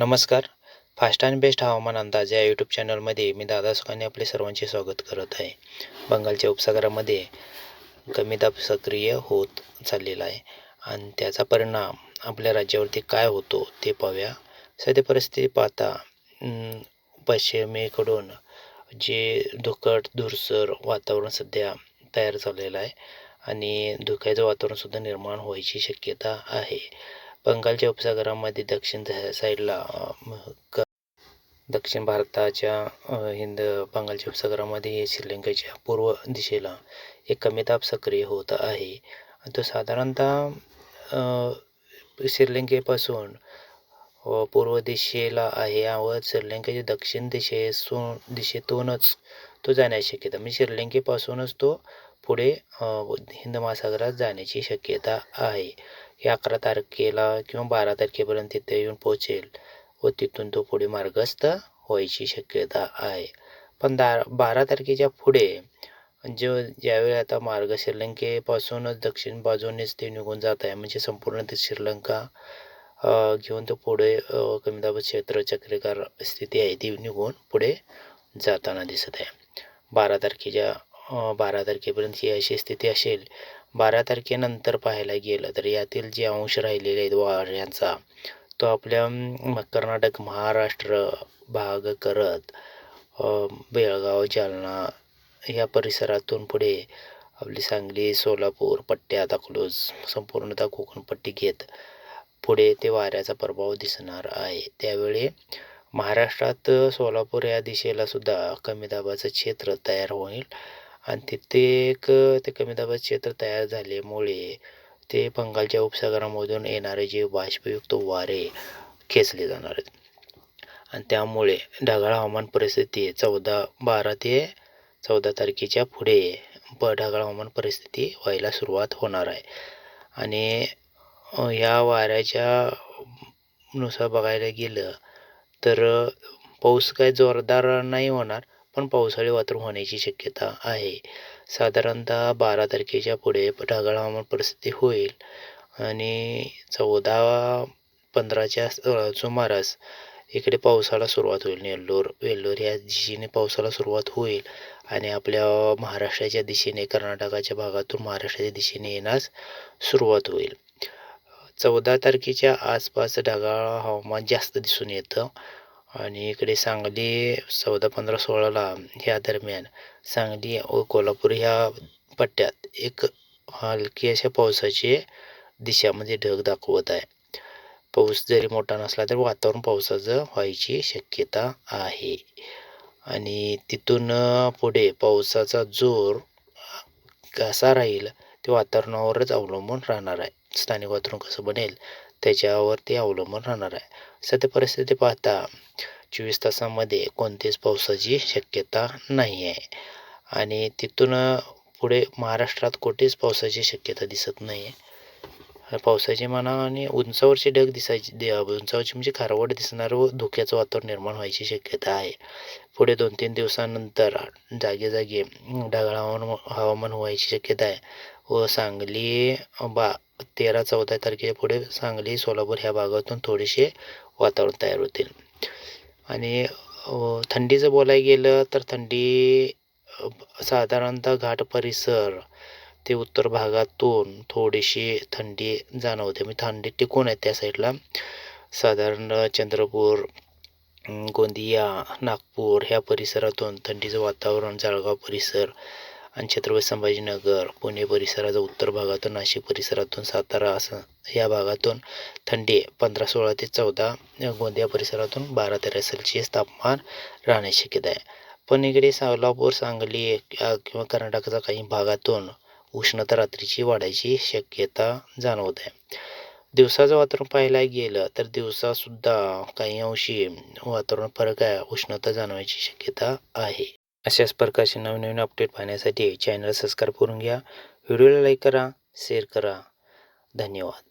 नमस्कार. Fast and best हवामान अंदाज या यूट्यूब चॅनलमध्ये मी दादा सुखाने आपले सर्वांचे स्वागत करत आहे. बंगालच्या उपसागरामध्ये कमी दाब सक्रिय होत चाललेला आहे. आणि त्याचा परिणाम आपल्या राज्यावरती काय होतो ते पाहूया. सध्या परिस्थिती पाहता पश्चिमेकडून जे धुकट धुरसर वातावरण सध्या तयार झालेलं आहे. आणि धुक्याचं वातावरणसुद्धा निर्माण व्हायची शक्यता आहे. बंगालच्या उपसागरामध्ये दक्षिण साईडला क दक्षिण भारताच्या हिंद बंगालच्या उपसागरामध्ये श्रीलंकेच्या पूर्व दिशेला एक कमी दाब सक्रिय होत आहे. तो साधारणतः श्रीलंकेपासून पूर्व दिशेला आहे. व श्रीलंकेच्या दक्षिण दिशेसून दिशेतूनच तो जाण्याची शक्यता म्हणजे श्रीलंकेपासूनच तो पुढे हिंद महासागरात जाण्याची शक्यता आहे. हे अकरा तारखेला किंवा बारा तारखेपर्यंत तिथे येऊन पोहोचेल व तिथून तो पुढे मार्गस्थ व्हायची शक्यता आहे. पण दा बारा तारखेच्या पुढे जो ज्यावेळी आता मार्ग श्रीलंकेपासूनच दक्षिण बाजूनेच ते निघून जात आहे म्हणजे संपूर्ण ते श्रीलंका घेऊन तो पुढे कमीदाबाद कमी क्षेत्र चक्रीकार स्थिती आहे ती निघून पुढे जाताना दिसत आहे. बारा तारखेच्या बारा तारखेपर्यंत ही अशी स्थिती असेल. बारा तारखेनंतर पाहायला गेलं तर यातील जे अंश राहिलेले आहेत वाऱ्यांचा तो आपल्या कर्नाटक महाराष्ट्र भाग करत बेळगाव जालना या परिसरातून पुढे आपली सांगली सोलापूर पट्ट्यात अकलूज संपूर्णतः कोकणपट्टी घेत पुढे ते वाऱ्याचा प्रभाव दिसणार आहे. त्यावेळी महाराष्ट्रात सोलापूर या दिशेला सुद्धा कमी दाबाचं क्षेत्र तयार होईल. आणि तिथे एक ते कमी दाबाचं क्षेत्र तयार झाल्यामुळे ते बंगालच्या उपसागरामधून येणारे जे बाष्पयुक्त वारे खेचले जाणार आहेत. आणि त्यामुळे ढगाळ हवामान परिस्थिती चौदा बारा ते चौदा तारखेच्या पुढे ब ढगाळ हवामान परिस्थिती व्हायला सुरुवात होणार आहे. आणि ह्या वाऱ्याच्या नुसार बघायला गेलं तर पाऊस काय जोरदार नाही होणार. पण पावसाळी वातावरण होण्याची शक्यता आहे. साधारणतः बारा तारखेच्या पुढे ढगाळ हवामान परिस्थिती होईल आणि चौदा पंधराच्या सुमारास इकडे पावसाला सुरुवात होईल. नेल्लोर वेल्लोर या दिशेने पावसाला सुरुवात होईल आणि आपल्या महाराष्ट्राच्या दिशेने कर्नाटकाच्या भागातून महाराष्ट्राच्या दिशेने येण्यास सुरुवात होईल. चौदा तारखेच्या आसपास ढगाळ हवामान जास्त दिसून येतं. आणि इकडे सांगली चौदा पंधरा सोळाला ह्या दरम्यान सांगली व कोल्हापूर ह्या पट्ट्यात एक हलकी अशा पावसाची दिशामध्ये म्हणजे ढग दाखवत आहे. पाऊस जरी मोठा नसला तर वातावरण पावसाचं व्हायची शक्यता आहे. आणि तिथून पुढे पावसाचा जोर कसा राहील ते वातावरणावरच अवलंबून राहणार आहे. स्थानिक वातावरण कसं बनेल त्याच्यावरती अवलंबून राहणार आहे. सध्या परिस्थिती पाहता चोवीस तासामध्ये कोणतीच पावसाची शक्यता नाही आहे. आणि तिथून पुढे महाराष्ट्रात कुठेच पावसाची शक्यता दिसत नाही आहे. पावसाची म्हणा आणि उंचावरचे ढग दिसायची दे- उंचावरची म्हणजे खारवड दिसणार व धुक्याचं वातावरण निर्माण व्हायची शक्यता आहे. पुढे दोन तीन दिवसानंतर जागे जागे ढगाळ हवामान हवामान व्हायची शक्यता आहे. व सांगली बा तेरा चौदा तारखेच्या पुढे सांगली सोलापूर ह्या भागातून थोडेसे वातावरण तयार होतील. आणि थंडीचं बोलायला गेलं तर थंडी साधारणतः घाट परिसर ते उत्तर भागातून थोडीशी थंडी जाणवते. म्हणजे थंडी टिकून आहे त्या साईडला साधारण चंद्रपूर गोंदिया नागपूर ह्या परिसरातून थंडीचं वातावरण जळगाव परिसर आणि छत्रपती संभाजीनगर पुणे परिसराचा उत्तर भागातून नाशिक परिसरातून सातारा असं या भागातून थंडी पंधरा सोळा ते चौदा गोंदिया परिसरातून बारा तेरा सेल्सिअस तापमान राहण्याची शक्यता आहे. पण इकडे सोलापूर सांगली किंवा कर्नाटकाच्या काही भागातून उष्णता रात्रीची वाढायची शक्यता जाणवत आहे. दिवसाचं वातावरण पाहायला गेलं तर दिवसासुद्धा काही अंशी वातावरण फरक आहे उष्णता जाणवायची शक्यता आहे. अशाच प्रकारचे नवीन नवीन अपडेट पाहण्यासाठी चॅनल सबस्क्राईब करून घ्या. व्हिडिओला लाईक करा शेअर करा. धन्यवाद.